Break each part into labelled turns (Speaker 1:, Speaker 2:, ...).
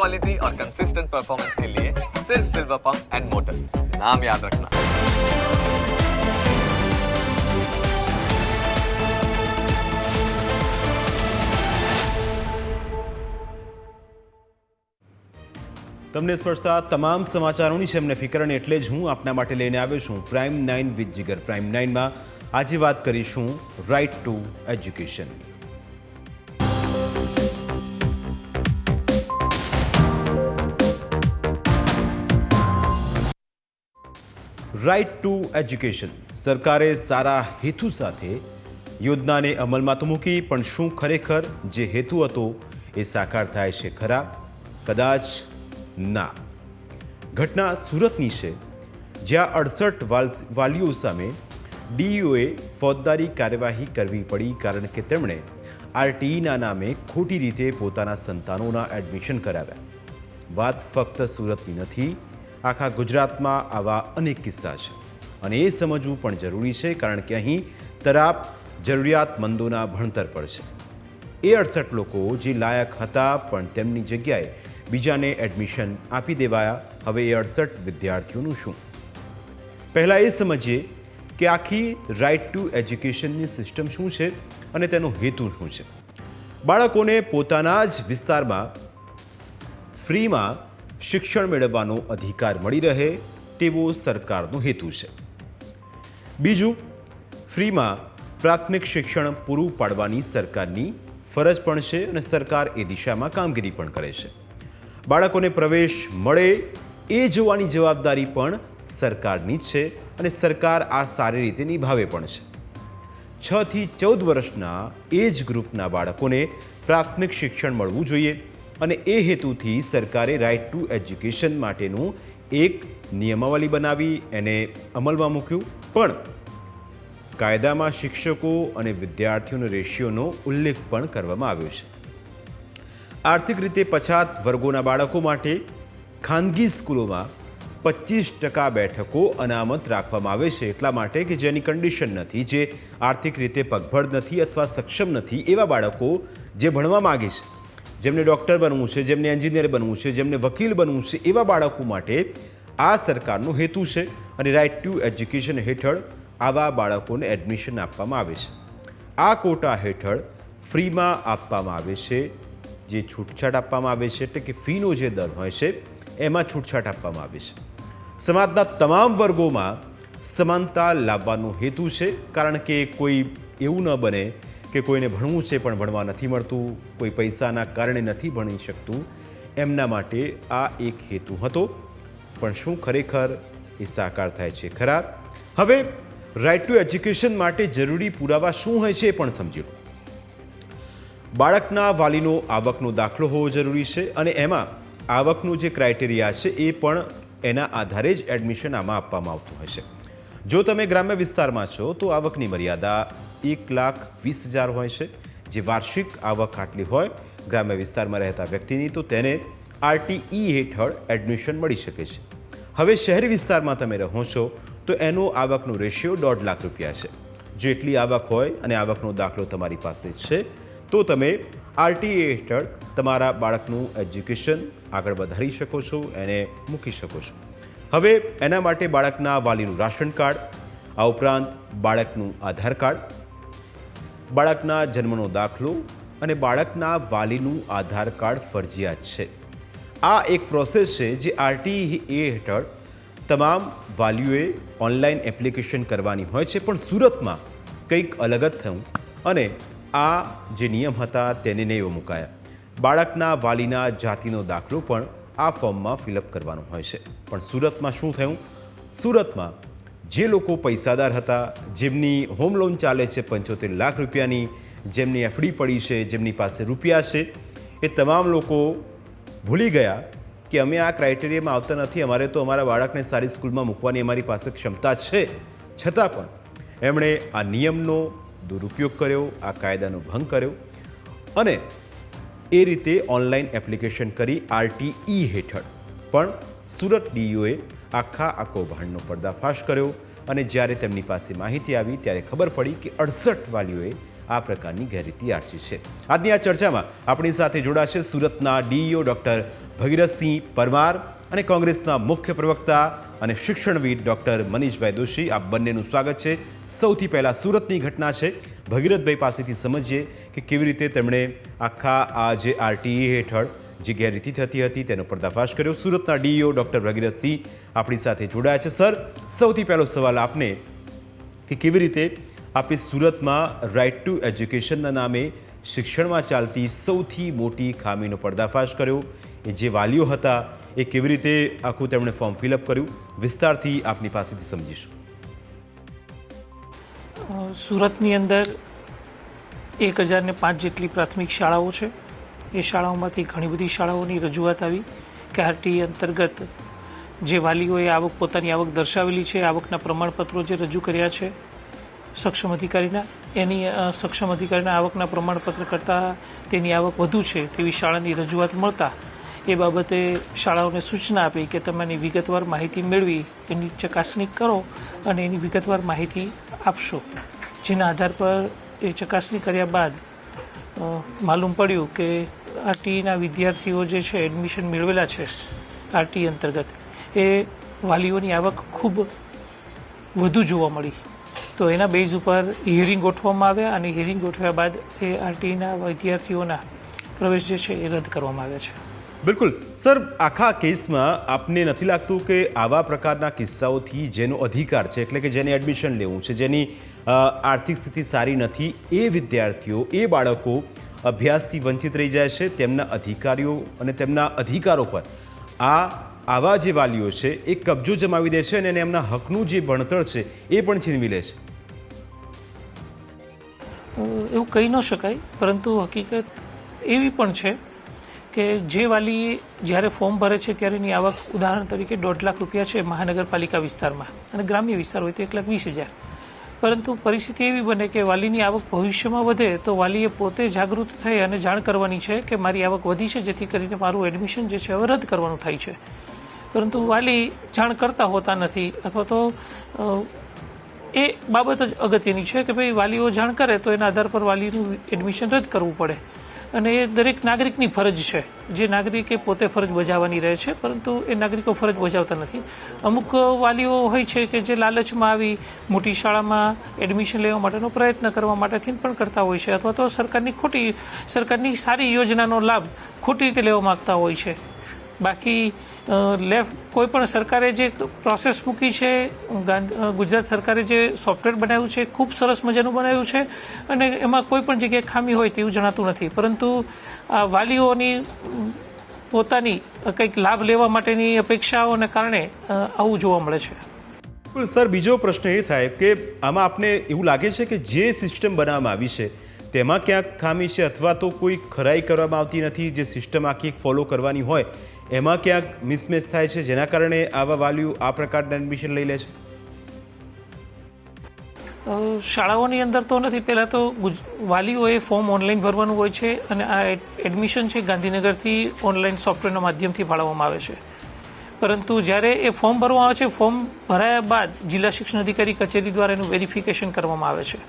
Speaker 1: Quality और consistent performance के लिए सिर्फ सिल्वर पंप्स एंड मोटर्स नाम याद रखना
Speaker 2: તમને સ્પર્શતા તમામ સમાચારોની છે એમને ફિકર અને એટલે જ હું આપના માટે લઈને આવ્યો છું Prime Nine with Jigar Prime નાઇનમાં આજે વાત કરીશું right to education right to education સરકારે સારા હેતુ સાથે યોજનાને અમલમાં તો મૂકી, પણ શું ખરેખર જે હેતુ હતો એ સાકાર થાય છે ખરા? કદાચ ના. ઘટના સુરતની છે, જ્યાં અડસઠ વાલીઓ સામે ડીઈઓએ ફોજદારી કાર્યવાહી કરવી પડી કારણ કે તેમણે આરટીઈના નામે ખોટી રીતે પોતાના સંતાનોના એડમિશન કરાવ્યા. વાત ફક્ત સુરતની નથી આખા ગુજરાતમાં આવા અનેક કિસ્સા છે. અને એ સમજવું પણ જરૂરી છે, કારણ કે અહીં તરાપ જરૂરિયાતમંદોના ભણતર પર છે. એ અડસઠ લોકો જે લાયક હતા, પણ તેમની જગ્યાએ બીજાને એડમિશન આપી દેવાયા. હવે એ અડસઠ વિદ્યાર્થીઓનું શું? પહેલાં એ સમજીએ કે આખી રાઇટ ટુ એજ્યુકેશનની સિસ્ટમ શું છે અને તેનો હેતુ શું છે. બાળકોને પોતાના જ વિસ્તારમાં ફ્રીમાં શિક્ષણ મેળવવાનો અધિકાર મળી રહે તેવો સરકારનો હેતુ છે. બીજું, ફ્રીમાં પ્રાથમિક શિક્ષણ પૂરું પાડવાની સરકારની ફરજ પણ છે અને સરકાર એ દિશામાં કામગીરી પણ કરે છે. બાળકોને પ્રવેશ મળે એ જોવાની જવાબદારી પણ સરકારની જ છે અને સરકાર આ સારી રીતે નિભાવે પણ છે. છ થી ચૌદ વર્ષના એજ ગ્રુપના બાળકોને પ્રાથમિક શિક્ષણ મળવું જોઈએ. અને એ હેતુથી સરકારે રાઇટ ટુ એજ્યુકેશન માટેનું એક નિયમાવલી બનાવી, એને અમલમાં મૂક્યું. પણ કાયદામાં શિક્ષકો અને વિદ્યાર્થીઓનો રેશિયોનો ઉલ્લેખ પણ કરવામાં આવ્યો છે. આર્થિક રીતે પછાત વર્ગોના બાળકો માટે ખાનગી સ્કૂલોમાં પચીસ ટકા બેઠકો અનામત રાખવામાં આવે છે, એટલા માટે કે જેની કન્ડિશન નથી, જે આર્થિક રીતે પગભર નથી અથવા સક્ષમ નથી એવા બાળકો જે ભણવા માગે છે. જેમને ડૉક્ટર બનવું છે, જેમને એન્જિનિયર બનવું છે, જેમને વકીલ બનવું છે, એવા બાળકો માટે આ સરકારનો હેતુ છે અને રાઇટ ટુ એજ્યુકેશન હેઠળ આવા બાળકોને એડમિશન આપવામાં આવે છે. આ કોટા હેઠળ ફ્રીમાં આપવામાં આવે છે, જે છૂટછાટ આપવામાં આવે છે, એટલે કે ફીનો જે દર હોય છે, એમાં છૂટછાટ આપવામાં આવે છે. સમાજના તમામ વર્ગોમાં સમાનતા લાવવાનો હેતુ છે, કારણ કે કોઈ એવું ન બને કે કોઈને ભણવું છે પણ ભણવા નથી મળતું, કોઈ પૈસાના કારણે નથી ભણી શકતું, એમના માટે આ એક હેતુ હતો. પણ શું ખરેખર એ સાકાર થાય છે ખરા? હવે રાઇટ ટુ એજ્યુકેશન માટે જરૂરી પુરાવા શું હોય છે એ પણ સમજી લો. બાળકના વાલીનો આવકનો દાખલો હોવો જરૂરી છે અને એમાં આવકનું જે ક્રાઇટેરિયા છે એ પણ એના આધારે જ એડમિશન આમાં આપવામાં આવતું હોય છે. જો તમે ગ્રામ્ય વિસ્તારમાં છો તો આવકની મર્યાદા એક લાખ વીસ હજાર હોય છે. જે વાર્ષિક આવક આટલી હોય ગ્રામ્ય વિસ્તારમાં રહેતા વ્યક્તિની, તો તેને આરટીઈ હેઠળ એડમિશન મળી શકે છે. હવે શહેરી વિસ્તારમાં તમે રહો છો, તો એનો આવકનો રેશિયો દોઢ લાખ રૂપિયા છે. જેટલી આવક હોય અને આવકનો દાખલો તમારી પાસે છે, તો તમે આરટીએ હેઠળ તમારા બાળકનું એજ્યુકેશન આગળ વધારી શકો છો, એને મૂકી શકો છો. હવે એના માટે બાળકના વાલીનું રાશન કાર્ડ, આ ઉપરાંત બાળકનું આધાર કાર્ડ બાળકના જન્મનો દાખલો અને બાળકના વાલીનું આધાર કાર્ડ ફરજિયાત છે. આ એક પ્રોસેસ છે જે આરટીઈ હેઠળ તમામ વાલીઓએ ઓનલાઈન એપ્લિકેશન કરવાની હોય છે, પણ સુરતમાં કંઈક અલગ જ થયું અને આ જે નિયમ હતા તેને નહીં મુકાયા. બાળકના વાલીના જાતિનો દાખલો પણ આ ફોર્મમાં ફિલઅપ કરવાનો હોય છે. પણ સુરતમાં શું થયું? સુરતમાં જે લોકો પૈસાદાર હતા, જેમની હોમ લોન ચાલે છે પંચોતેર લાખ રૂપિયાની, જેમની એફડી પડી છે, જેમની પાસે રૂપિયા છે, એ તમામ લોકો ભૂલી ગયા કે અમે આ ક્રાઇટેરિયામાં આવતા નથી. અમારે તો અમારા બાળકને સારી સ્કૂલમાં મૂકવાની અમારી પાસે ક્ષમતા છે. છતાં પણ એમણે આ નિયમનો દુરુપયોગ કર્યો, આ કાયદાનો ભંગ કર્યો અને એ રીતે ઓનલાઈન એપ્લિકેશન કરી આરટીઈ હેઠળ. પણ સુરત ડીઈઓએ આખા આ કૌભાંડનો પર્દાફાશ કર્યો અને જ્યારે તેમની પાસે માહિતી આવી ત્યારે ખબર પડી કે અડસઠ વાલીઓએ આ પ્રકારની ગેરરીતિ આર્ચી છે. આજની આ ચર્ચામાં આપણી સાથે જોડાશે સુરતના ડીઈઓ ડૉક્ટર ભગીરથસિંહ પરમાર અને કોંગ્રેસના મુખ્ય પ્રવક્તા અને શિક્ષણવિદ ડૉક્ટર મનીષભાઈ દોશી. આ બંનેનું સ્વાગત છે. સૌથી પહેલાં સુરતની ઘટના છે. ભગીરથભાઈ પાસેથી સમજીએ કે કેવી રીતે તેમણે આખા આ જે આરટીઈ હેઠળ જે ગેરરીતિ થતી હતી, તેનો પર્દાફાશ કર્યો. સુરતના ડીઈઓ ડૉક્ટર ભગીરથસિંહ આપણી સાથે જોડાયા છે. સર, સૌથી પહેલો સવાલ આપને કે કેવી રીતે આપણે સુરતમાં રાઇટ ટુ એજ્યુકેશનના નામે શિક્ષણમાં ચાલતી સૌથી મોટી ખામીનો પર્દાફાશ કર્યો? એ જે વાલીઓ હતા, એ કેવી રીતે આખું તેમણે ફોર્મ ફિલઅપ કર્યું? વિસ્તારથી આપની પાસેથી સમજીશું.
Speaker 3: સુરતની અંદર એક હજારને પાંચ જેટલી પ્રાથમિક શાળાઓ છે. એ શાળાઓમાંથી ઘણી બધી શાળાઓની રજૂઆત આવી કે આરટી અંતર્ગત જે વાલીઓએ આવક પોતાની આવક દર્શાવેલી છે, આવકના પ્રમાણપત્રો જે રજૂ કર્યા છે સક્ષમ અધિકારીના, એની સક્ષમ અધિકારીના આવકના પ્રમાણપત્ર કરતાં તેની આવક વધુ છે તેવી શાળાની રજૂઆત મળતા એ બાબતે શાળાઓને સૂચના આપી કે તમારી વિગતવાર માહિતી મેળવી, એની ચકાસણી કરો અને એની વિગતવાર માહિતી આપશો. જેના આધાર પર એ ચકાસણી કર્યા બાદ માલુમ પડ્યું કે આરટીઈના વિદ્યાર્થીઓ જે છે એડમિશન મેળવેલા છે, આરટી અંતર્ગત, એ વાલીઓની આવક ખૂબ વધુ જોવા મળી. તો એના બેઝ ઉપર હિયરિંગ ગોઠવવામાં આવ્યા અને હિયરિંગ ગોઠવ્યા બાદ એ આરટીઈના વિદ્યાર્થીઓના પ્રવેશ જે છે, એ રદ કરવામાં આવ્યા છે.
Speaker 2: બિલકુલ. સર, આખા કેસમાં આપને નથી લાગતું કે આવા પ્રકારના કિસ્સાઓથી જેનો અધિકાર છે, એટલે કે જેને એડમિશન લેવું છે, જેની આર્થિક સ્થિતિ સારી નથી, એ વિદ્યાર્થીઓ, એ બાળકો અભ્યાસથી વંચિત રહી જાય છે. તેમના અધિકારીઓ અને તેમના અધિકારો પર આ આવા જે વાલીઓ છે, એ કબજો જમાવી દે છે અને એમના હકનું જે ભણતર છે, એ પણ છીનવી લે છે.
Speaker 3: એવું કહી ન શકાય, પરંતુ હકીકત એવી પણ છે કે જે વાલી જ્યારે ફોર્મ ભરે છે, ત્યારે એની આવક ઉદાહરણ તરીકે દોઢ લાખ રૂપિયા છે મહાનગરપાલિકા વિસ્તારમાં અને ગ્રામ્ય વિસ્તાર હોય તો એક લાખ વીસ હજાર. પરંતુ પરિસ્થિતિ એવી બને કે વાલીની આવક ભવિષ્યમાં વધે તો વાલીએ પોતે જાગૃત થઈ અને જાણ કરવાની છે કે મારી આવક વધી છે, જેથી કરીને મારું એડમિશન જે છે હવે રદ કરવાનું થાય છે. પરંતુ વાલી જાણ કરતા હોતા નથી અથવા તો એ બાબત જ અગત્યની છે કે ભાઈ વાલીઓ જાણ કરે તો એના આધાર પર વાલીનું એડમિશન રદ કરવું પડે. અને એ દરેક નાગરિકની ફરજ છે. જે નાગરિકે પોતે ફરજ બજાવવાની રહે છે, પરંતુ એ નાગરિકો ફરજ બજાવતા નથી. અમુક વાલીઓ હોય છે કે જે લાલચમાં આવી મોટી શાળામાં એડમિશન લેવા માટેનો પ્રયત્ન કરવા માટેથી પણ કરતા હોય છે, અથવા તો સરકારની ખોટી, સરકારની સારી યોજનાનો લાભ ખોટી રીતે લેવા માગતા હોય છે. બાકી લેફ્ટ કોઈ પણ સરકારે જે પ્રોસેસ મૂકી છે ગુજરાત સરકારે જે સોફ્ટવેર બનાવ્યું છે, ખૂબ સરસ મજાનું બનાવ્યું છે અને એમાં કોઈ પણ જગ્યાએ ખામી હોય તેવું જણાતું નથી. પરંતુ આ વાલીઓની પોતાની કંઈક લાભ લેવા માટેની અપેક્ષાઓને કારણે આવું જોવા મળે છે.
Speaker 2: સર, બીજો પ્રશ્ન એ થાય કે આમાં આપને એવું લાગે છે કે જે સિસ્ટમ બનાવવામાં આવી છે તેમાં ક્યાંક ખામી છે અથવા તો કોઈ ખરાઈ કરવામાં આવતી નથી જે સિસ્ટમ આખી ફોલો કરવાની હોય, એમાં ક્યાંક મિસમેચ થાય છે જેના કારણે આવા વાલીઓ આ પ્રકારના એડમિશન લઈ લે છે.
Speaker 3: શાળાઓની અંદર તો નથી. પહેલાં તો વાલીઓએ ફોર્મ ઓનલાઈન ભરવાનું હોય છે અને આ એડમિશન છે ગાંધીનગરથી ઓનલાઈન સોફ્ટવેરના માધ્યમથી ફાળવવામાં આવે છે. પરંતુ જ્યારે એ ફોર્મ ભરવામાં આવે છે ફોર્મ ભરાયા બાદ જિલ્લા શિક્ષણ અધિકારી કચેરી દ્વારા એનું વેરિફિકેશન કરવામાં આવે છે.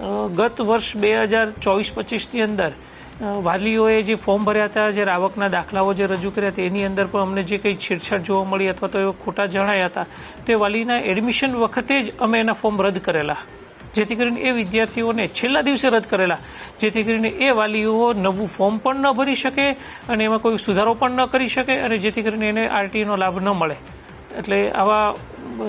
Speaker 3: ગત વર્ષ બે હજાર ચોવીસ પચીસની અંદર વાલીઓએ જે ફોર્મ ભર્યા હતા જ્યારે આવકના દાખલાઓ જે રજૂ કર્યા હતા એની અંદર પણ અમને જે કંઈ છેડછાડ જોવા મળી અથવા તો એવા ખોટા જણાયા હતા, તે વાલીના એડમિશન વખતે જ અમે એના ફોર્મ રદ કરેલા. જેથી કરીને એ વિદ્યાર્થીઓને છેલ્લા દિવસે રદ કરેલા. જેથી કરીને એ વાલીઓ નવું ફોર્મ પણ ન ભરી શકે અને એમાં કોઈ સુધારો પણ ન કરી શકે અને જેથી કરીને એને આરટીનો લાભ ન મળે. એટલે આવા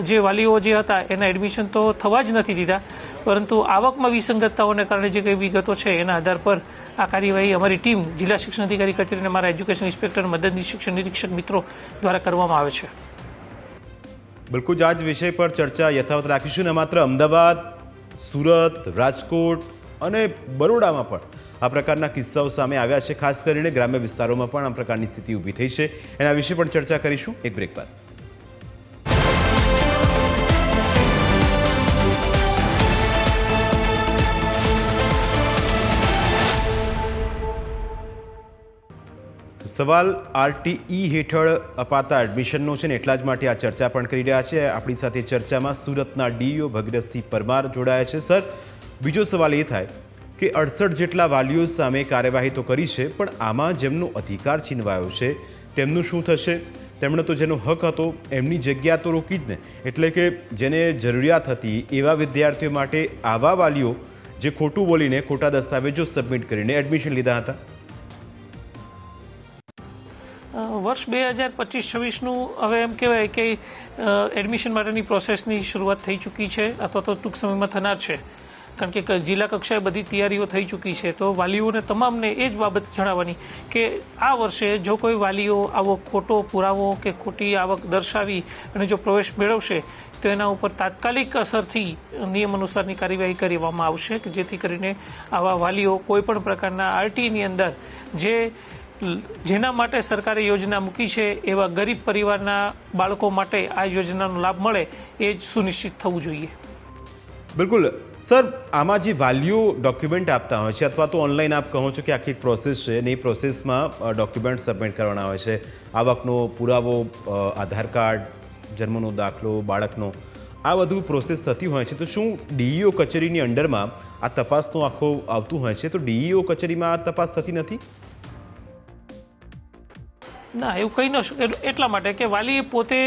Speaker 3: જે વાલીઓ જે હતા, એના એડમિશન તો થવા જ નથી દીધા. પરંતુ આવકમાં વિસંગતતાઓને કારણે જે કંઈ વિગતો છે, એના આધાર પર આ કાર્યવાહી અમારી ટીમ જિલ્લા શિક્ષણ અધિકારી કચેરી અને મારા એજ્યુકેશન ઇન્સ્પેક્ટર મદદની શિક્ષણ નિરીક્ષક મિત્રો દ્વારા કરવામાં આવે છે.
Speaker 2: બિલકુલ જ આ જ વિષય પર ચર્ચા યથાવત રાખીશું ને માત્ર અમદાવાદ, સુરત, રાજકોટ અને બરોડામાં પણ આ પ્રકારના કિસ્સાઓ સામે આવ્યા છે, ખાસ કરીને ગ્રામ્ય વિસ્તારોમાં પણ આ પ્રકારની સ્થિતિ ઊભી થઈ છે. એના વિશે પણ ચર્ચા કરીશું. એક બ્રેક બાદ. સવાલ આરટીઈ હેઠળ અપાતા એડમિશનનો છે ને એટલા જ માટે આ ચર્ચા પણ કરી રહ્યા છે. આપણી સાથે ચર્ચામાં સુરતના ડીઈઓ ભગીરથસિંહ પરમાર જોડાયા છે. સર, બીજો સવાલ એ થાય કે અડસઠ જેટલા વાલીઓ સામે કાર્યવાહી તો કરી છે, પણ આમાં જેમનો અધિકાર છીનવાયો છે, તેમનું શું થશે? તેમણે તો જેનો હક હતો, એમની જગ્યા તો રોકી જ ને. એટલે કે જેને જરૂરિયાત હતી, એવા વિદ્યાર્થીઓ માટે આવા વાલીઓ જે ખોટું બોલીને ખોટા દસ્તાવેજો સબમિટ કરીને એડમિશન લીધા હતા.
Speaker 3: વર્ષ બે હજાર પચીસ છવ્વીસનું હવે એમ કહેવાય કે એડમિશન માટેની પ્રોસેસની શરૂઆત થઈ ચૂકી છે, અથવા તો ટૂંક સમયમાં થનાર છે. કારણ કે જિલ્લા કક્ષાએ બધી તૈયારીઓ થઈ ચૂકી છે, તો વાલીઓને તમામને એ જ બાબત જણાવવાની કે આ વર્ષે જો કોઈ વાલીઓ આવો ખોટો પુરાવો કે ખોટી આવક દર્શાવી અને જો પ્રવેશ મેળવશે, તો એના ઉપર તાત્કાલિક અસરથી નિયમ અનુસારની કાર્યવાહી કરવામાં આવશે, કે જેથી કરીને આવા વાલીઓ કોઈપણ પ્રકારના આરટીની અંદર જે જેના માટે સરકારે યોજના મૂકી છે એવા ગરીબ પરિવારના બાળકો માટે આ યોજનાનો લાભ મળે એ જ સુનિશ્ચિત થવું જોઈએ.
Speaker 2: બિલકુલ. સર, આમાં જે વાલીઓ ડોક્યુમેન્ટ આપતા હોય છે અથવા તો ઓનલાઈન આપ કહો છો કે આખી પ્રોસેસ છે અને એ પ્રોસેસમાં ડોક્યુમેન્ટ સબમિટ કરવાના હોય છે. આવકનો પુરાવો આધાર કાર્ડ, જન્મનો દાખલો, બાળકનો, આ બધું પ્રોસેસ થતી હોય છે. તો શું ડીઈઓ કચેરીની અંડરમાં આ તપાસનું આખો આવતું હોય છે? તો ડીઈઓ કચેરીમાં આ તપાસ થતી નથી?
Speaker 3: ના, એવું કહી ન શકે એટલા માટે કે વાલી પોતે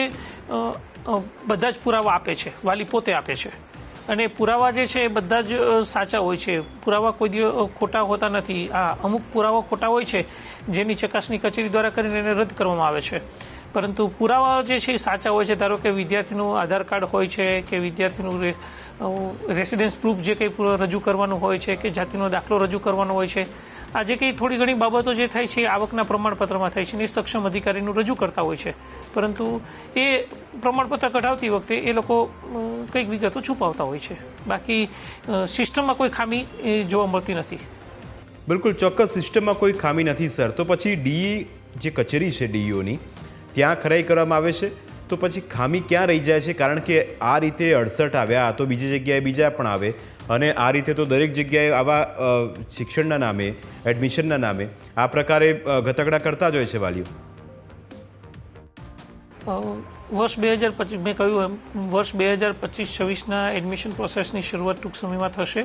Speaker 3: બધા જ પુરાવા આપે છે. વાલી પોતે આપે છે. અને પુરાવા જે છે એ બધા જ સાચા હોય છે. પુરાવા કોઈ દિવસ ખોટા હોતા નથી. આ અમુક પુરાવા ખોટા હોય છે, જેની ચકાસણી કચેરી દ્વારા કરીને એને રદ કરવામાં આવે છે. પરંતુ પુરાવા જે છે એ સાચા હોય છે. ધારો કે વિદ્યાર્થીનું આધાર કાર્ડ હોય છે, કે વિદ્યાર્થીનું રેસિડેન્સ પ્રૂફ જે કંઈ રજૂ કરવાનું હોય છે, કે જાતિનો દાખલો રજૂ કરવાનો હોય છે આ જે કંઈ થોડી ઘણી બાબતો જે થાય છે આવકના પ્રમાણપત્રમાં થાય છે એ સક્ષમ અધિકારીનું રજૂ કરતા હોય છે. પરંતુ એ પ્રમાણપત્ર કઢાવતી વખતે એ લોકો કંઈક વિગતો છુપાવતા હોય છે. બાકી સિસ્ટમમાં કોઈ ખામી જોવા મળતી નથી.
Speaker 2: બિલકુલ ચોક્કસ સિસ્ટમમાં કોઈ ખામી નથી, સર. તો પછી ડી જે કચેરી છે ડીઈઓની, ત્યાં ખરાઈ કરવામાં આવે છે? તો પછી ખામી ક્યાં રહી જાય છે? કારણ કે આ રીતે અડસઠ આવ્યા તો બીજી જગ્યાએ બીજા પણ આવે. અને આ રીતે તો દરેક જગ્યાએ આવા શિક્ષણના નામે એડમિશનના નામે આ પ્રકારે અ, કરતા જ હોય છે વાલીઓ.
Speaker 3: વર્ષ બે હજાર પચીસ મેં કહ્યું એમ વર્ષ બે હજાર પચીસ છવ્વીસના એડમિશન પ્રોસેસની શરૂઆત ટૂંક સમયમાં થશે.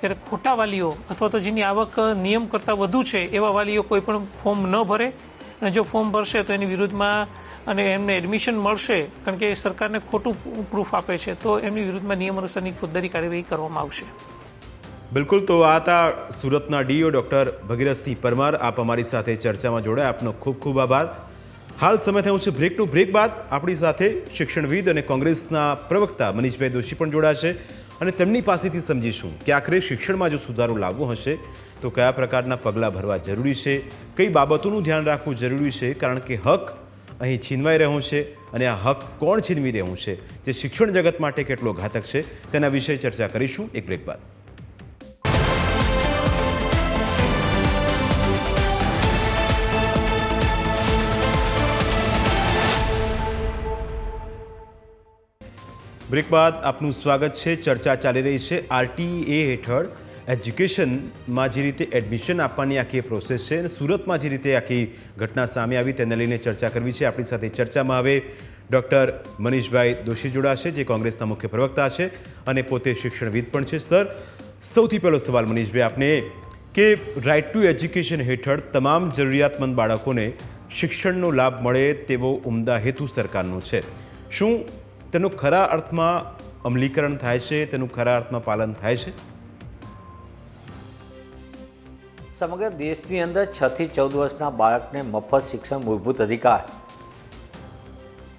Speaker 3: ત્યારે ખોટા વાલીઓ અથવા તો જેની આવક નિયમ કરતાં વધુ છે એવા વાલીઓ કોઈ પણ ફોર્મ ન ભરે. અને જો ફોર્મ ભરશે તો એની વિરુદ્ધમાં અને એમને એડમિશન મળશે, કારણ કે સરકારને ખોટું પ્રૂફ આપે છે, તો એમની વિરુદ્ધમાં નિયમ અનુસારની ફોજદારી કાર્યવાહી કરવામાં આવશે.
Speaker 2: બિલકુલ, તો આ હતા સુરતના ડીઓ ડૉક્ટર ભગીરથસિંહ પરમાર. આપ અમારી સાથે ચર્ચામાં જોડાયા. આપનો ખૂબ ખૂબ આભાર. હાલ સમય થયો છે બ્રેકનું બ્રેક બાદ. આપણી સાથે શિક્ષણવિદ અને કોંગ્રેસના પ્રવક્તા મનીષભાઈ દોશી પણ જોડાશે અને તેમની પાસેથી સમજીશું કે આખરે શિક્ષણમાં જો સુધારો લાવવો હશે તો કયા પ્રકારના પગલાં ભરવા જરૂરી છે? કઈ બાબતોનું ધ્યાન રાખવું જરૂરી છે? કારણ કે હક અહીં છીનવાઈ રહ્યો છે અને આ હક કોણ છીનવી રહ્યું છે? જે શિક્ષણ જગત માટે કેટલો ઘાતક છે? તેના વિશે ચર્ચા કરીશું એક બ્રેક બાદ. બ્રેક બાદ આપનું સ્વાગત છે. ચર્ચા ચાલી રહી છે આરટીએ હેઠળ. એજ્યુકેશનમાં જે રીતે એડમિશન આપવાની આખી પ્રોસેસ છે અને સુરતમાં જે રીતે આખી ઘટના સામે આવી તેને લઈને ચર્ચા કરવી છે. આપણી સાથે ચર્ચામાં હવે ડૉક્ટર મનીષભાઈ દોશી જોડાશે, જે કોંગ્રેસના મુખ્ય પ્રવક્તા છે અને પોતે શિક્ષણવિદ પણ છે. સર, સૌથી પહેલો સવાલ મનીષભાઈ, આપને કે રાઇટ ટુ એજ્યુકેશન હેઠળ તમામ જરૂરિયાતમંદ બાળકોને શિક્ષણનો લાભ મળે તેવો ઉમદા હેતુ સરકારનો છે. શું તેનું ખરા અર્થમાં અમલીકરણ થાય છે? તેનું ખરા અર્થમાં પાલન થાય છે?
Speaker 4: સમગ્ર દેશની અંદર છ થી ચૌદ વર્ષના બાળકને મફત શિક્ષણ મૂળભૂત અધિકાર.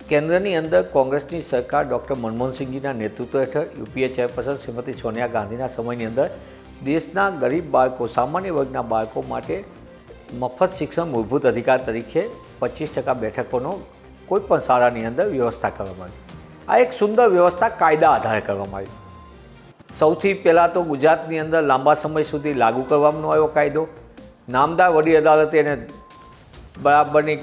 Speaker 4: કેન્દ્રની અંદર કોંગ્રેસની સરકાર ડૉક્ટર મનમોહનસિંહજીના નેતૃત્વ હેઠળ યુપીએ ચેરપર્સન શ્રીમતી સોનિયા ગાંધીના સમયની અંદર દેશના ગરીબ બાળકો, સામાન્ય વર્ગના બાળકો માટે મફત શિક્ષણ મૂળભૂત અધિકાર તરીકે પચીસ ટકા બેઠકોનો કોઈ પણ શાળાની અંદર વ્યવસ્થા કરવામાં આવી. આ એક સુંદર વ્યવસ્થા કાયદા આધારે કરવામાં આવી. સૌથી પહેલાં તો ગુજરાતની અંદર લાંબા સમય સુધી લાગુ કરવામાં આવ્યો કાયદો. નામદાર વડી અદાલતે એને બરાબરની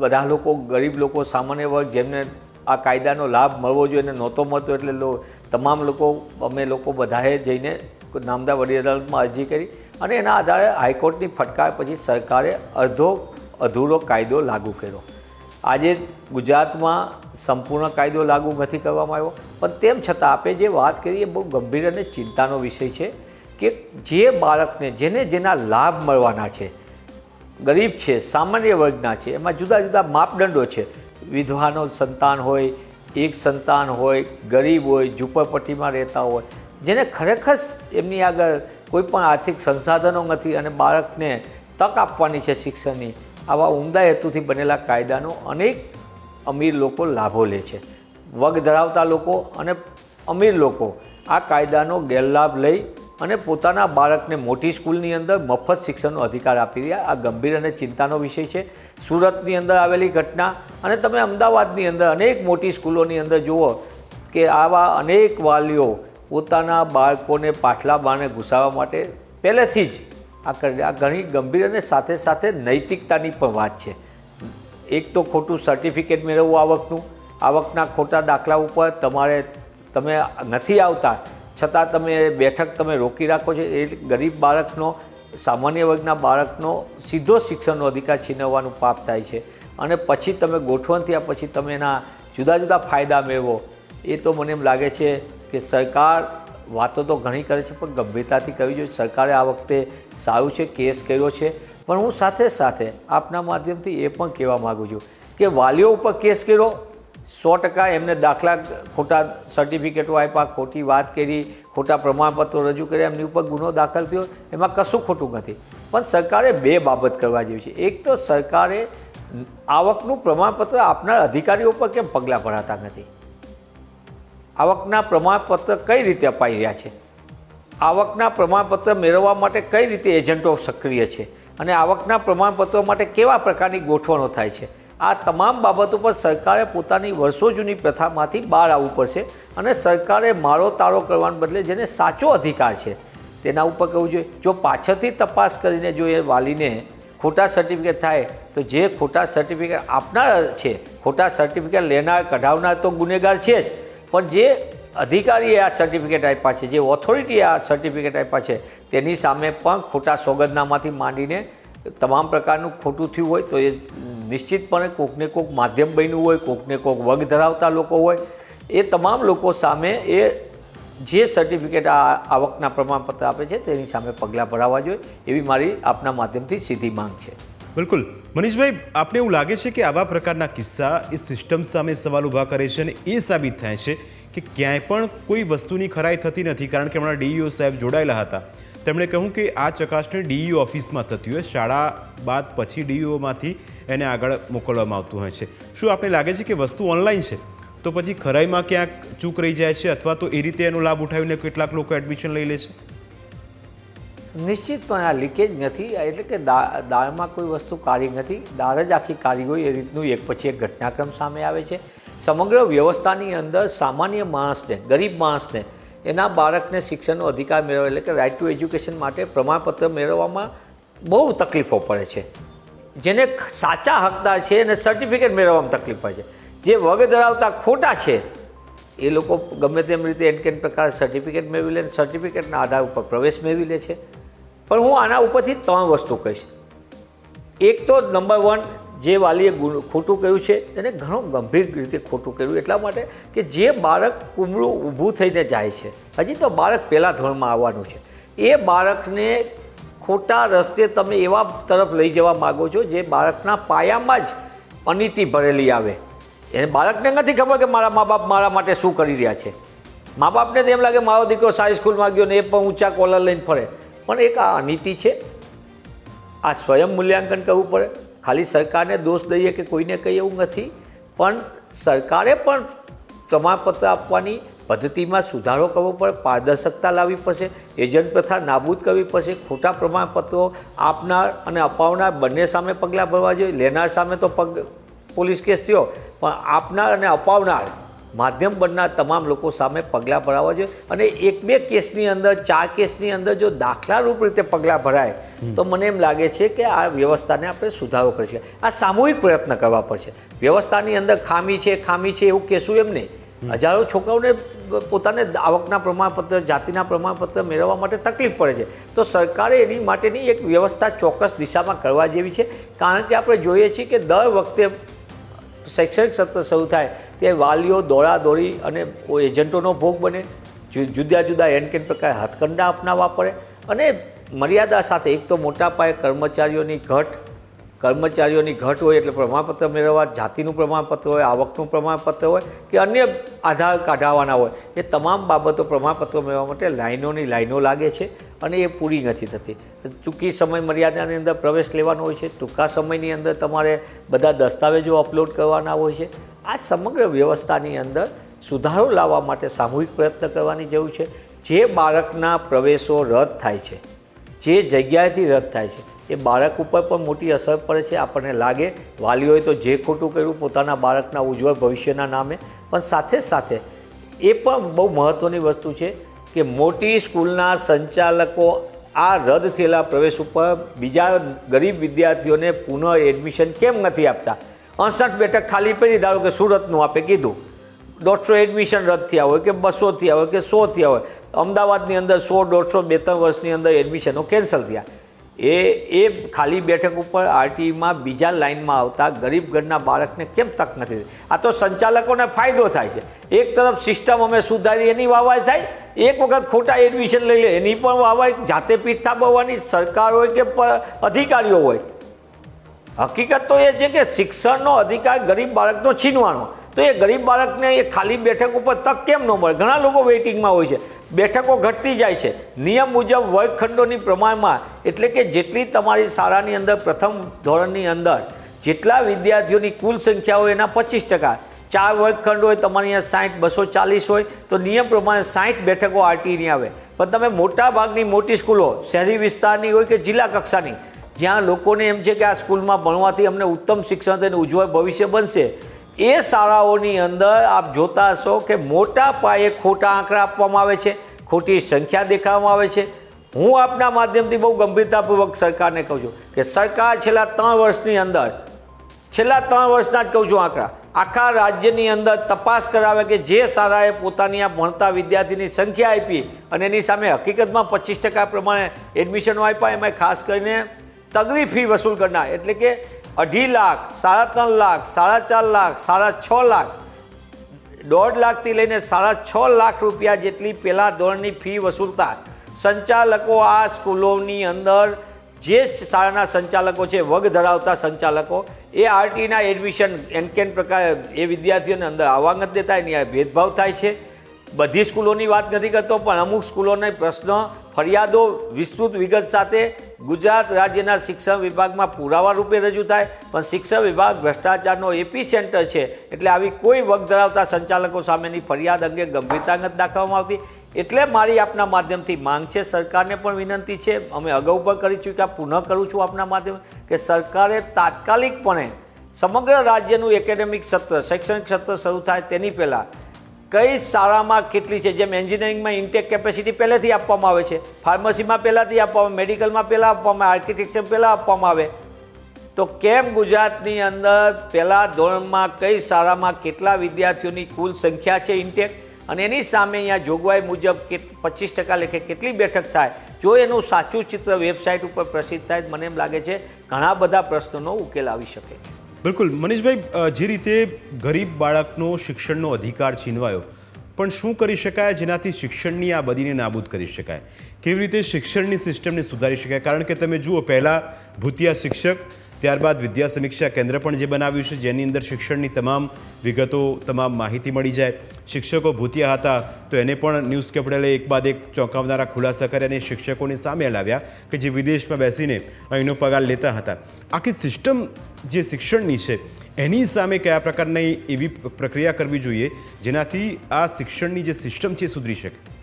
Speaker 4: બધા લોકો, ગરીબ લોકો, સામાન્ય વર્ગ જેમને આ કાયદાનો લાભ મળવો જોઈએ એને નહોતો મળતો એટલે તમામ લોકો, અમે લોકો બધાએ જઈને નામદાર વડી અદાલતમાં અરજી કરી અને એના આધારે હાઈકોર્ટની ફટકાર પછી સરકારે અડધો અધૂરો કાયદો લાગુ કર્યો. આજે ગુજરાતમાં સંપૂર્ણ કાયદો લાગુ નથી કરવામાં આવ્યો. પણ તેમ છતાં આપણે જે વાત કરીએ, બહુ ગંભીર અને ચિંતાનો વિષય છે કે જે બાળકને જેને જેના લાભ મળવાના છે, ગરીબ છે, સામાન્ય વર્ગના છે, એમાં જુદા જુદા માપદંડો છે. વિધવાનો સંતાન હોય, એક સંતાન હોય, ગરીબ હોય, ઝૂંપડપટ્ટીમાં રહેતા હોય, જેને ખરેખર એમની આગળ કોઈ પણ આર્થિક સંસાધનો નથી અને બાળકને તક આપવાની છે શિક્ષણની આવા ઉમદા હેતુથી બનેલા કાયદાનો અનેક અમીર લોકો લાભો લે છે. વગ ધરાવતા લોકો અને અમીર લોકો આ કાયદાનો ગેરલાભ લઈ અને પોતાના બાળકને મોટી સ્કૂલની અંદર મફત શિક્ષણનો અધિકાર આપી રહ્યા. આ ગંભીર અને ચિંતાનો વિષય છે. સુરતની અંદર આવેલી ઘટના અને તમે અમદાવાદની અંદર અનેક મોટી સ્કૂલોની અંદર જુઓ કે આવા અનેક વાલીઓ પોતાના બાળકોને પાછલા બાણે ઘૂસાવવા માટે પહેલેથી જ આ આ ઘણી ગંભીર અને સાથે સાથે નૈતિકતાની પણ વાત છે. એક તો ખોટું સર્ટિફિકેટ મેળવવું આવકનું. આવકના ખોટા દાખલા ઉપર તમારે, તમે નથી આવતા. છતાં તમે બેઠક તમે રોકી રાખો છો. એ ગરીબ બાળકનો, સામાન્ય વર્ગના બાળકનો સીધો શિક્ષણનો અધિકાર છીનવવાનું પાપ થાય છે. અને પછી તમે ગોઠવણ થયા પછી તમે એના જુદા જુદા ફાયદા મેળવો. એ તો મને એમ લાગે છે કે સરકાર વાતો તો ઘણી કરે છે, પણ ગંભીરતાથી કરવી જોઈએ. સરકારે આ વખતે સારું છે, કેસ કર્યો છે. પણ હું સાથે સાથે આપના માધ્યમથી એ પણ કહેવા માગું છું કે વાલીઓ ઉપર કેસ કર્યો, સો ટકા એમને દાખલા ખોટા સર્ટિફિકેટો આપ્યા, ખોટી વાત કરી, ખોટા પ્રમાણપત્રો રજૂ કર્યા, એમની ઉપર ગુનો દાખલ થયો, એમાં કશું ખોટું નથી. પણ સરકારે બે બાબત કરવા જેવી છે. એક તો સરકારે આવકનું પ્રમાણપત્ર આપનાર અધિકારીઓ પર કેમ પગલાં ભરાતા નથી? આવકના પ્રમાણપત્ર કઈ રીતે અપાઈ રહ્યા છે? આવકના પ્રમાણપત્ર મેળવવા માટે કઈ રીતે એજન્ટો સક્રિય છે? અને આવકના પ્રમાણપત્રો માટે કેવા પ્રકારની ગોઠવણો થાય છે? આ તમામ બાબતો પર સરકારે પોતાની વર્ષો જૂની પ્રથામાંથી બહાર આવવું પડશે અને સરકારે મારો તારો કરવાને બદલે જેને સાચો અધિકાર છે, તેના ઉપર કહેવું જોઈએ. જો પાછળથી તપાસ કરીને જો એ વાલીને ખોટા સર્ટિફિકેટ થાય, તો જે ખોટા સર્ટિફિકેટ આપનાર છે, ખોટા સર્ટિફિકેટ લેનાર, કઢાવનાર તો ગુનેગાર છે જ. પણ જે અધિકારીએ આ સર્ટિફિકેટ આપ્યા છે, જે ઓથોરિટીએ આ સર્ટિફિકેટ આપ્યા છે, તેની સામે પણ ખોટા સોગંદનામાથી માંડીને તમામ પ્રકારનું ખોટું થયું હોય તો એ નિશ્ચિતપણે કોકને કોક માધ્યમ બન્યું હોય, કોકને કોક વગ ધરાવતા લોકો હોય, એ તમામ લોકો સામે એ જે સર્ટિફિકેટ આ આવકના પ્રમાણપત્ર આપે છે તેની સામે પગલાં ભરાવા જોઈએ, એવી મારી આપના માધ્યમથી સીધી માંગ છે.
Speaker 2: બિલકુલ. મનીષભાઈ આપણે એવું લાગે છે કે આવા પ્રકારના કિસ્સા એ સિસ્ટમ સામે સવાલ ઊભા કરે છે અને એ સાબિત થાય છે કે ક્યાંય પણ કોઈ વસ્તુની ખરાઈ થતી નથી કારણ કે હમણાં ડીઈઓ સાહેબ જોડાયેલા હતા. તેમણે કહ્યું કે આ ચકાસણી ડીઈઓ ઓફિસમાં થતી હોય, શાળા બાદ પછી ડીઈઓમાંથી એને આગળ મોકલવામાં આવતું હોય છે. શું આપણે લાગે છે કે વસ્તુ ઓનલાઈન છે? તો પછી ખરાઈમાં ક્યાંક ચૂક રહી જાય છે અથવા તો એ રીતે એનો લાભ ઉઠાવીને કેટલાક લોકો એડમિશન લઈ લે છે?
Speaker 4: નિશ્ચિતપણે આ લીકેજ નથી એટલે કે દા, દાળમાં કોઈ વસ્તુ કાળી નથી. દાળ જ આખી કાળી હોય એ રીતનું એક પછી એક ઘટનાક્રમ સામે આવે છે. સમગ્ર વ્યવસ્થાની અંદર સામાન્ય માણસને, ગરીબ માણસને, એના બાળકને શિક્ષણનો અધિકાર મેળવવા એટલે કે રાઇટ ટુ એજ્યુકેશન માટે પ્રમાણપત્ર મેળવવામાં બહુ તકલીફો પડે છે. જેને સાચા હકદાર છે એને સર્ટિફિકેટ મેળવવામાં તકલીફ પડે છે. જે વગ ધરાવતા ખોટા છે, એ લોકો ગમે તેમ રીતે એન કેન પ્રકાર સર્ટિફિકેટ મેળવી લે સર્ટિફિકેટના આધાર ઉપર પ્રવેશ મેળવી લે છે. પણ હું આના ઉપરથી ત્રણ વસ્તુ કહીશ. એક તો નંબર વન જે વાલીએ ખોટું કર્યું છે એને ઘણું ગંભીર રીતે ખોટું કર્યું એટલા માટે કે જે બાળક કુમળું ઊભું થઈને જાય છે, હજી તો બાળક પહેલાં ધોરણમાં આવવાનું છે. એ બાળકને ખોટા રસ્તે તમે એવા તરફ લઈ જવા માગો છો જે બાળકના પાયામાં જ અનીતિ ભરેલી આવે. એને બાળકને નથી ખબર કે મારા મા બાપ મારા માટે શું કરી રહ્યા છે. મા બાપને તો એમ લાગે મારો દીકરો સારી સ્કૂલમાં ગયો ને એ પણ ઊંચા કોલર લઈને ફરે. પણ એક આ અનિતિ છે. આ સ્વયં મૂલ્યાંકન કરવું પડે. ખાલી સરકારને દોષ દઈએ કે કોઈને કંઈ એવું નથી. પણ સરકારે પણ પ્રમાણપત્ર આપવાની પદ્ધતિમાં સુધારો કરવો પડે, પારદર્શકતા લાવવી પડશે, એજન્ટ પ્રથા નાબૂદ કરવી પડશે, ખોટા પ્રમાણપત્રો આપનાર અને અપાવનાર બંને સામે પગલાં ભરવા જોઈએ. લેનાર સામે તો પગ, પોલીસ કેસ થયો, પણ આપનાર અને અપાવનાર માધ્યમ બનનાર તમામ લોકો સામે પગલાં ભરાવવા જોઈએ. અને એક બે કેસની અંદર, ચાર કેસની અંદર જો દાખલારૂપ રીતે પગલાં ભરાય, તો મને એમ લાગે છે કે આ વ્યવસ્થાને આપણે સુધારો કરી શકીએ આ સામૂહિક પ્રયત્ન કરવા પડશે વ્યવસ્થાની અંદર ખામી છે ખામી છે એવું કહેશું એમ નહીં. હજારો છોકરાઓને પોતાને આવકના પ્રમાણપત્ર, જાતિના પ્રમાણપત્ર મેળવવા માટે તકલીફ પડે છે. તો સરકારે એની માટેની એક વ્યવસ્થા ચોક્કસ દિશામાં કરવા જેવી છે. કારણ કે આપણે જોઈએ છીએ કે દર વખતે શૈક્ષણિક સત્ર શરૂ થાય તે વાલીઓ દોડાદોડી અને એજન્ટોનો ભોગ બને જુદા જુદા એન કેન પ્રકારે હાથકંડા અપનાવવા પડે અને મર્યાદા સાથે, એક તો મોટા પાયે કર્મચારીઓની ઘટ કર્મચારીઓની ઘટ હોય એટલે પ્રમાણપત્ર મેળવવા, જાતિનું પ્રમાણપત્ર હોય, આવકનું પ્રમાણપત્ર હોય કે અન્ય આધાર કાઢાવાના હોય, એ તમામ બાબતો પ્રમાણપત્રો મેળવવા માટે લાઈનોની લાઈનો લાગે છે. અને એ પૂરી નથી થતી. ટૂંકી સમય મર્યાદાની અંદર પ્રવેશ લેવાનો હોય છે. ટૂંકા સમયની અંદર તમારે બધા દસ્તાવેજો અપલોડ કરવાના હોય છે. આ સમગ્ર વ્યવસ્થાની અંદર સુધારો લાવવા માટે સામૂહિક પ્રયત્ન કરવાની જરૂર છે. જે બાળકના પ્રવેશો રદ થાય છે, જે જગ્યાએથી રદ થાય છે, એ બાળક ઉપર પણ મોટી અસર પડે છે. આપણને લાગે, વાલીઓએ તો જે ખોટું કર્યું પોતાના બાળકના ઉજ્જવળ ભવિષ્યના નામે. પણ સાથે સાથે એ પણ બહુ મહત્ત્વની વસ્તુ છે કે મોટી સ્કૂલના સંચાલકો આ રદ થયેલા પ્રવેશ ઉપર બીજા ગરીબ વિદ્યાર્થીઓને પુનઃ એડમિશન કેમ નથી આપતા? અડસઠ બેઠક ખાલી પડી, ધારો કે સુરતનું આપે કીધું. દોઢસો એડમિશન રદ થયા હોય કે બસો થયા હોય કે સો થયા હોય. અમદાવાદની અંદર સો, દોઢસો બે ત્રણ વર્ષની અંદર એડમિશનો કેન્સલ થયા. એ એ ખાલી બેઠક ઉપર આરટીઈમાં બીજા લાઇનમાં આવતા ગરીબ ઘરના બાળકને કેમ તક નથી? આ તો સંચાલકોને ફાયદો થાય છે. એક તરફ સિસ્ટમ અમે સુધારી એની વાવાય થાય એક વખત ખોટા એડમિશન લઈ લે, એની પણ વાવાય જાતે પીઠ થાબવવાની સરકાર હોય કે અધિકારીઓ હોય. હકીકત તો એ છે કે શિક્ષણનો અધિકાર ગરીબ બાળકનો છીનવાનો. તો એ ગરીબ બાળકને એ ખાલી બેઠક ઉપર તક કેમ ન મળે? ઘણા લોકો વેઇટિંગમાં હોય છે. બેઠકો ઘટતી જાય છે. નિયમ મુજબ વર્ગખંડોની પ્રમાણમાં, એટલે કે જેટલી તમારી શાળાની અંદર પ્રથમ ધોરણની અંદર, જેટલા વિદ્યાર્થીઓની કુલ સંખ્યા હોય એના પચીસ ટકા. ચાર વર્ગખંડ હોય, તમારી અહીંયા સાઠ, બસો ચાલીસ હોય, તો નિયમ પ્રમાણે સાઠ બેઠકો આરટીની આવે. પણ તમે મોટા ભાગની મોટી સ્કૂલો, શહેરી વિસ્તારની હોય કે જિલ્લા કક્ષાની, જ્યાં લોકોને એમ છે કે આ સ્કૂલમાં ભણવાથી અમને ઉત્તમ શિક્ષણ થઈને ઉજ્જવળ ભવિષ્ય બનશે, એ શાળાઓની અંદર આપ જોતા હશો કે મોટા પાયે ખોટા આંકડા આપવામાં આવે છે, ખોટી સંખ્યા દેખાવામાં આવે છે. હું આપના માધ્યમથી બહુ ગંભીરતાપૂર્વક સરકારને કહું છું કે સરકાર છેલ્લા ત્રણ વર્ષની અંદર, છેલ્લા ત્રણ વર્ષના જ કહું છું આંકડા આખા રાજ્યની અંદર તપાસ કરાવે કે જે શાળાએ પોતાની આ ભણતા વિદ્યાર્થીની સંખ્યા આપી અને એની સામે હકીકતમાં પચીસ ટકા પ્રમાણે એડમિશનો આપ્યા, એમાં ખાસ કરીને તગડી ફી વસૂલ કરનાર. એટલે કે અઢી લાખ, સાડા ત્રણ લાખ, સાડા ચાર લાખ, સાડા છ લાખ, દોઢ લાખથી લઈને સાડા છ લાખ રૂપિયા જેટલી પહેલાં ધોરણની ફી વસૂલતા સંચાલકો આ સ્કૂલોની અંદર જે શાળાના સંચાલકો છે, વગ ધરાવતા સંચાલકો, એ આરટીના એડમિશન એનકેન પ્રકાર એ વિદ્યાર્થીઓને અંદર આવવા નથી દેતા, એની ભેદભાવ થાય છે. બધી સ્કૂલોની વાત નથી કરતો, પણ અમુક સ્કૂલોને પ્રશ્ન, ફરિયાદો વિસ્તૃત વિગત સાથે ગુજરાત રાજ્યના શિક્ષણ વિભાગમાં પુરાવા રૂપે રજૂ થાય. પણ શિક્ષણ વિભાગ ભ્રષ્ટાચારનો એપી સેન્ટર છે, એટલે આવી કોઈ વગ ધરાવતા સંચાલકો સામેની ફરિયાદ અંગે ગંભીરતા નથી દાખવવામાં આવતી. એટલે મારી આપના માધ્યમથી માંગ છે. સરકારને પણ વિનંતી છે. અમે અગાઉ પણ કરી ચૂક્યા પુનઃ કરું છું આપના માધ્યમ કે સરકારે તાત્કાલિકપણે સમગ્ર રાજ્યનું એકેડેમિક સત્ર, શૈક્ષણિક સત્ર શરૂ થાય તેની પહેલાં કઈ શાળામાં કેટલી છે, જેમ એન્જિનિયરિંગમાં ઇન્ટેક કેપેસિટી પહેલેથી આપવામાં આવે છે, ફાર્મસીમાં પહેલાંથી આપવામાં આવે, મેડિકલમાં પહેલાં આપવામાં આવે, આર્કિટેક્ચર પહેલાં આપવામાં આવે. તો કેમ ગુજરાતની અંદર પહેલાં ધોરણમાં કઈ શાળામાં કેટલા વિદ્યાર્થીઓની કુલ સંખ્યા છે ઇન્ટેક અને એની સામે અહીંયા જોગવાઈ મુજબ કે પચીસ ટકા લેખે કેટલી બેઠક થાય, જો એનું સાચું ચિત્ર વેબસાઇટ ઉપર પ્રસિદ્ધ થાય મને એમ લાગે છે ઘણા બધા પ્રશ્નોનો ઉકેલ આવી શકે.
Speaker 2: બિલકુલ. મનીષભાઈ જે રીતે ગરીબ બાળકનો શિક્ષણનો અધિકાર છીનવાયો, પણ શું કરી શકાય? જેનાથી શિક્ષણની આ બદીને નાબૂદ કરી શકાય. કેવી રીતે શિક્ષણની સિસ્ટમને સુધારી શકાય? કારણ કે તમે જુઓ, પહેલાં ભૂતિયા શિક્ષક ત્યારબાદ વિદ્યા સમીક્ષા કેન્દ્ર પણ જે બનાવ્યું છે, જેની અંદર શિક્ષણની તમામ વિગતો, તમામ માહિતી મળી જાય. શિક્ષકો ભૂતિયા હતા, તો એને પણ ન્યૂઝ કેપિટલે એક બાદ એક ચોંકાવનારા ખુલાસા કર્યા અને શિક્ષકોને સામે લાવ્યા કે જે વિદેશમાં બેસીને અહીંનો પગાર લેતા હતા. આખી સિસ્ટમ જે શિક્ષણની છે, એની સામે કયા પ્રકારની એવી પ્રક્રિયા કરવી જોઈએ, જેનાથી આ શિક્ષણની જે સિસ્ટમ છે સુધરી શકે?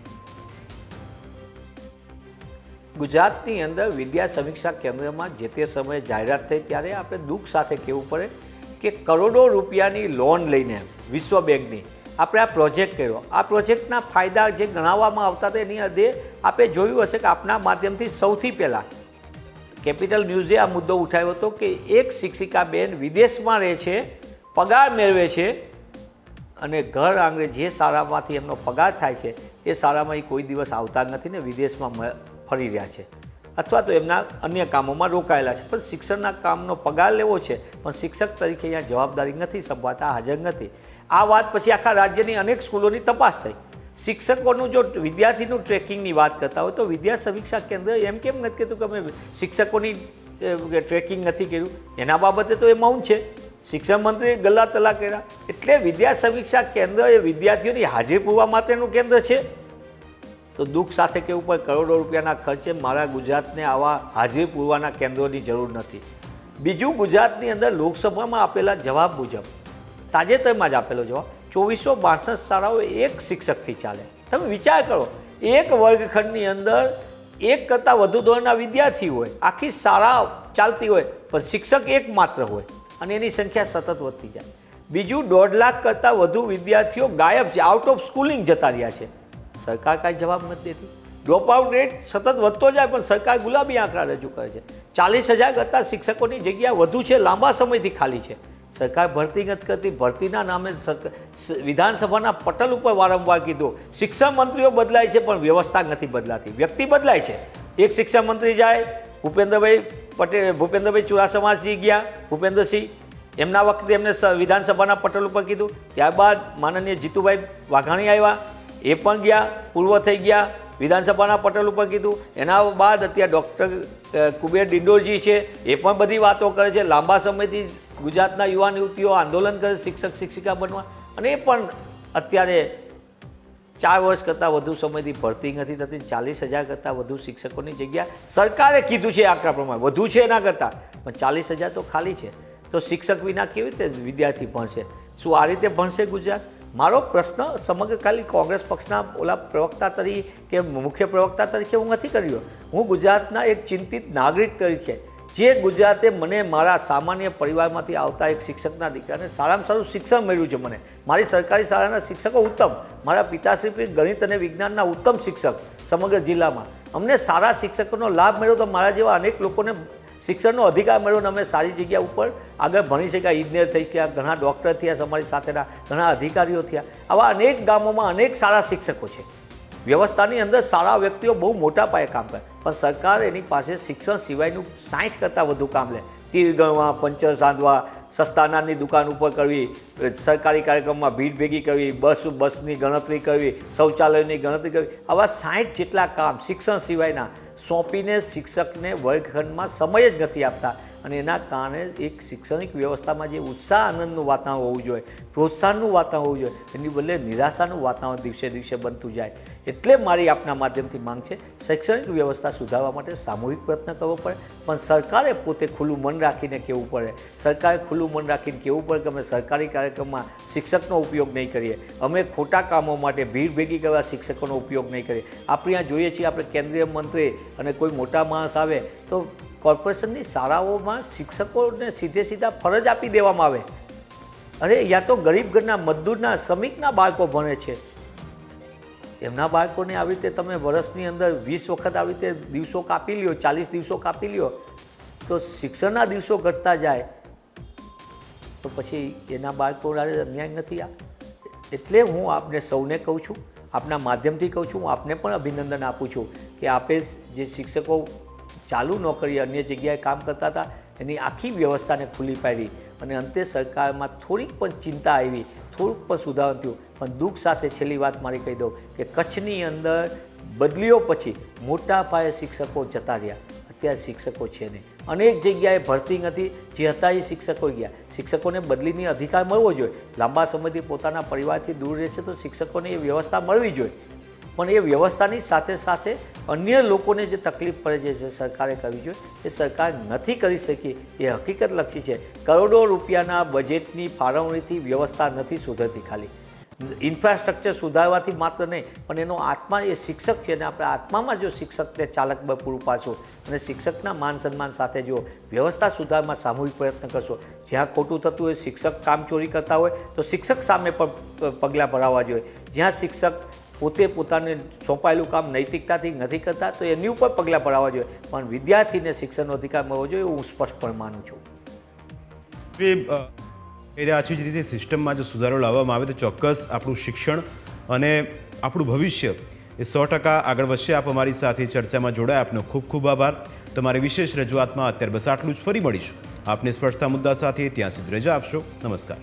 Speaker 4: ગુજરાતની અંદર વિદ્યા સમીક્ષા કેન્દ્રમાં જે તે સમયે જાહેરાત થઈ ત્યારે આપણે દુઃખ સાથે કહેવું પડે કે કરોડો રૂપિયાની લોન લઈને વિશ્વ બેંકની આપણે આ પ્રોજેક્ટ કર્યો. આ પ્રોજેક્ટના ફાયદા જે ગણાવવામાં આવતા હતા એની અધે આપણે જોયું હશે કે આપના માધ્યમથી સૌથી પહેલાં કેપિટલ ન્યૂઝે આ મુદ્દો ઉઠાવ્યો હતો કે એક શિક્ષિકા બેન વિદેશમાં રહે છે, પગાર મેળવે છે અને ઘર આંગણે જે શાળામાંથી એમનો પગાર થાય છે એ શાળામાં એ કોઈ દિવસ આવતા નથી ને વિદેશમાં ફરી રહ્યા છે. અથવા તો એમના અન્ય કામોમાં રોકાયેલા છે. પણ શિક્ષણના કામનો પગાર લેવો છે, પણ શિક્ષક તરીકે અહીંયા જવાબદારી નથી, સંભાળતા હાજર નથી. આ વાત પછી આખા રાજ્યની અનેક સ્કૂલોની તપાસ થઈ. શિક્ષકોનું જો વિદ્યાર્થીનું ટ્રેકિંગની વાત કરતા હોય તો વિદ્યા સમીક્ષા કેન્દ્ર એમ કેમ નથી કહેતું કે અમે શિક્ષકોની ટ્રેકિંગ નથી કર્યું? એના બાબતે તો એ મૌન છે. શિક્ષણ મંત્રીએ ગલ્લા તલા કર્યા. એટલે વિદ્યા સમીક્ષા કેન્દ્ર એ વિદ્યાર્થીઓની હાજરી પૂરવા માટેનું કેન્દ્ર છે. તો દુઃખ સાથે કેવું પડે કરોડો રૂપિયાના ખર્ચે મારા ગુજરાતને આવા હાજરી પૂરવાના કેન્દ્રોની જરૂર નથી. બીજું ગુજરાતની અંદર લોકસભામાં આપેલા જવાબ મુજબ, તાજેતરમાં જ આપેલો જવાબ, ચોવીસો બાસઠ શાળાઓ એક શિક્ષકથી ચાલે. તમે વિચાર કરો, એક વર્ગખંડની અંદર એક કરતાં વધુ ધોરણના વિદ્યાર્થી હોય, આખી શાળા ચાલતી હોય, પણ શિક્ષક એક માત્ર હોય અને એની સંખ્યા સતત વધતી જાય. બીજું દોઢ લાખ કરતાં વધુ વિદ્યાર્થીઓ ગાયબ છે આઉટ ઓફ સ્કૂલિંગ જતા રહ્યા છે. સરકાર કાંઈ જવાબ નથી દેતી. ડ્રોપ આઉટ રેટ સતત વધતો જાય પણ સરકાર ગુલાબી આંકડા રજૂ કરે છે. ચાલીસ હજાર કરતાં શિક્ષકોની જગ્યા વધુ છે, લાંબા સમયથી ખાલી છે. સરકાર ભરતી નથી કરતી. ભરતીના નામે વિધાનસભાના પટલ ઉપર વારંવાર કીધું, શિક્ષણ મંત્રીઓ બદલાય છે, પણ વ્યવસ્થા નથી બદલાતી. વ્યક્તિ બદલાય છે. એક શિક્ષણ મંત્રી જાય, ભૂપેન્દ્રભાઈ પટેલ, ભૂપેન્દ્રભાઈ ચુડાસમાજી ગયા, ભૂપેન્દ્રસિંહ, એમના વખતે એમને વિધાનસભાના પટલ ઉપર કીધું. ત્યારબાદ માનનીય જીતુભાઈ વાઘાણી આવ્યા. એ પણ ગયા, પૂર્વ થઈ ગયા, વિધાનસભાના પટલ ઉપર કીધું. એના બાદ અત્યારે ડૉક્ટર કુબેર ડિંડોરજી છે, એ પણ બધી વાતો કરે છે. લાંબા સમયથી ગુજરાતના યુવાન યુવતીઓ આંદોલન કરે શિક્ષક, શિક્ષિકા બનવા. અને એ પણ અત્યારે ચાર વર્ષ કરતાં વધુ સમયથી ભરતી નથી થતી, ચાલીસ હજાર કરતાં વધુ શિક્ષકોની જગ્યા. સરકારે કીધું છે આંકડા પ્રમાણે, વધુ છે એના કરતાં, પણ ચાલીસ હજાર તો ખાલી છે. તો શિક્ષક વિના કેવી રીતે વિદ્યાર્થી ભણશે? શું આ રીતે ભણશે ગુજરાત? મારો પ્રશ્ન સમગ્રકાલીન કોંગ્રેસ પક્ષના ઓલા પ્રવક્તા તરીકે કે મુખ્ય પ્રવક્તા તરીકે હું નથી કર્યો. હું ગુજરાતના એક ચિંતિત નાગરિક તરીકે, જે ગુજરાતે મને મારા સામાન્ય પરિવારમાંથી આવતા એક શિક્ષકના દીકરાને સારામાં સારું શિક્ષણ મળ્યું છે મને. મારી સરકારી શાળાના શિક્ષકો ઉત્તમ, મારા પિતાશ્રી ગણિત અને વિજ્ઞાનના ઉત્તમ શિક્ષક સમગ્ર જિલ્લામાં. અમને સારા શિક્ષકોનો લાભ મળ્યો તો મારા જેવા અનેક લોકોને શિક્ષણનો અધિકાર અને અમે સારી જગ્યા ઉપર આગળ ભણી શક્યા ઇજનેર થઈ ગયા, ઘણા ડૉક્ટર થયા અમારી સાથેના, ઘણા અધિકારીઓ થયા. આવા અનેક ગામોમાં અનેક સારા શિક્ષકો છે. વ્યવસ્થાની અંદર સારા વ્યક્તિઓ બહુ મોટા પાયે કામ કરે. પણ સરકાર એની પાસે શિક્ષણ સિવાયનું સાઠ કરતાં વધુ કામ લે. તીર ગણવા, પંચર સાંધવા, સસ્તા અનાજની દુકાન ઉપર કરવી, સરકારી કાર્યક્રમમાં ભીડ ભેગી કરવી, બસ, બસની ગણતરી કરવી, શૌચાલયની ગણતરી કરવી. આવા સાઠ જેટલા કામ શિક્ષણ સિવાયના સોંપીને શિક્ષકને વર્ગખંડમાં સમય જ નથી આપતા. અને એના કારણે એક શૈક્ષણિક વ્યવસ્થામાં જે ઉત્સાહ આનંદનું વાતાવરણ હોવું જોઈએ, પ્રોત્સાહનનું વાતાવરણ હોવું જોઈએ, એની બદલે નિરાશાનું વાતાવરણ દિવસે દિવસે બનતું જાય. એટલે મારી આપના માધ્યમથી માંગ છે, શૈક્ષણિક વ્યવસ્થા સુધારવા માટે સામૂહિક પ્રયત્ન કરવો પડે, પણ સરકારે પોતે ખુલ્લું મન રાખીને કહેવું પડે? સરકારે ખુલ્લું મન રાખીને કહેવું પડે કે અમે સરકારી કાર્યક્રમમાં શિક્ષકનો ઉપયોગ નહીં કરીએ? અમે ખોટા કામો માટે ભીડ ભેગી કરવા શિક્ષકોનો ઉપયોગ નહીં કરીએ? આપણે આ જોઈએ છીએ, આપણે કેન્દ્રીય મંત્રી અને કોઈ મોટા માણસ આવે તો કોર્પોરેશનની શાળાઓમાં શિક્ષકોને સીધે સીધા ફરજ આપી દેવામાં આવે. અરે, યા તો ગરીબ ઘરના મજદૂરના, શ્રમિકના બાળકો ભણે છે. એમના બાળકોને આવી રીતે તમે વર્ષની અંદર વીસ વખત આવી રીતે દિવસો કાપી લ્યો, ચાલીસ દિવસો કાપી લ્યો, તો શિક્ષણના દિવસો ઘટતા જાય. તો પછી એના બાળકો અન્યાય નથી આ. એટલે હું આપને સૌને કહું છું, આપના માધ્યમથી કહું છું, હું આપને પણ અભિનંદન આપું છું કે આપે જે શિક્ષકો ચાલુ નોકરી અન્ય જગ્યાએ કામ કરતા હતા, એની આખી વ્યવસ્થાને ખુલ્લી પાડી અને અંતે સરકારમાં થોડીક પણ ચિંતા આવી, થોડુંક પણ સુધારણ થયું. પણ દુઃખ સાથે છેલ્લી વાત મારી કહી દઉં કે કચ્છની અંદર બદલીઓ પછી મોટા પાયે શિક્ષકો જતા રહ્યા. અત્યારે શિક્ષકો છે નહીં. અનેક જગ્યાએ ભરતી નથી જે હતા એ શિક્ષકો ગયા. શિક્ષકોને બદલીની અધિકાર મળવો જોઈએ. લાંબા સમયથી પોતાના પરિવારથી દૂર રહે છે તો શિક્ષકોને એ વ્યવસ્થા મળવી જોઈએ. પણ એ વ્યવસ્થાની સાથે સાથે અન્ય લોકોને જે તકલીફ પડે છે, જે સરકારે કરવી જોઈએ, એ સરકાર નથી કરી શકી. એ હકીકતલક્ષી છે. કરોડો રૂપિયાના બજેટની ફાળવણીથી વ્યવસ્થા નથી સુધરતી ખાલી. ઇન્ફ્રાસ્ટ્રક્ચર સુધારવાથી માત્ર નહીં, પણ એનો આત્મા એ શિક્ષક છે અને આપણે આત્મામાં જો શિક્ષકને ચાલક બળ પૂરું પાડશો અને શિક્ષકના માન સન્માન સાથે જો વ્યવસ્થા સુધારમાં સામૂહિક પ્રયત્ન કરશો, જ્યાં ખોટું થતું હોય, શિક્ષક કામચોરી કરતા હોય, તો શિક્ષક સામે પણ પગલાં ભરાવવા જોઈએ. જ્યાં શિક્ષક પોતે પોતાને સોંપાયેલું કામ નૈતિકતાથી નથી કરતા, તો એની ઉપર પગલાં પડાવવા જોઈએ. પણ વિદ્યાર્થીને શિક્ષણનો અધિકાર મળવો જોઈએ હું સ્પષ્ટપણે માનું છું.
Speaker 2: એ આછી જ રીતે સિસ્ટમમાં જો સુધારો લાવવામાં આવે તો ચોક્કસ આપણું શિક્ષણ અને આપણું ભવિષ્ય એ સો ટકા આગળ વધશે. આપ અમારી સાથે ચર્ચામાં જોડાયા. આપનો ખૂબ ખૂબ આભાર. તમારી વિશેષ રજૂઆતમાં અત્યારે બસ આટલું જ. ફરી મળીશું. આપને સ્પર્શતા મુદ્દા સાથે ત્યાં સુધી રજા આપશો. નમસ્કાર.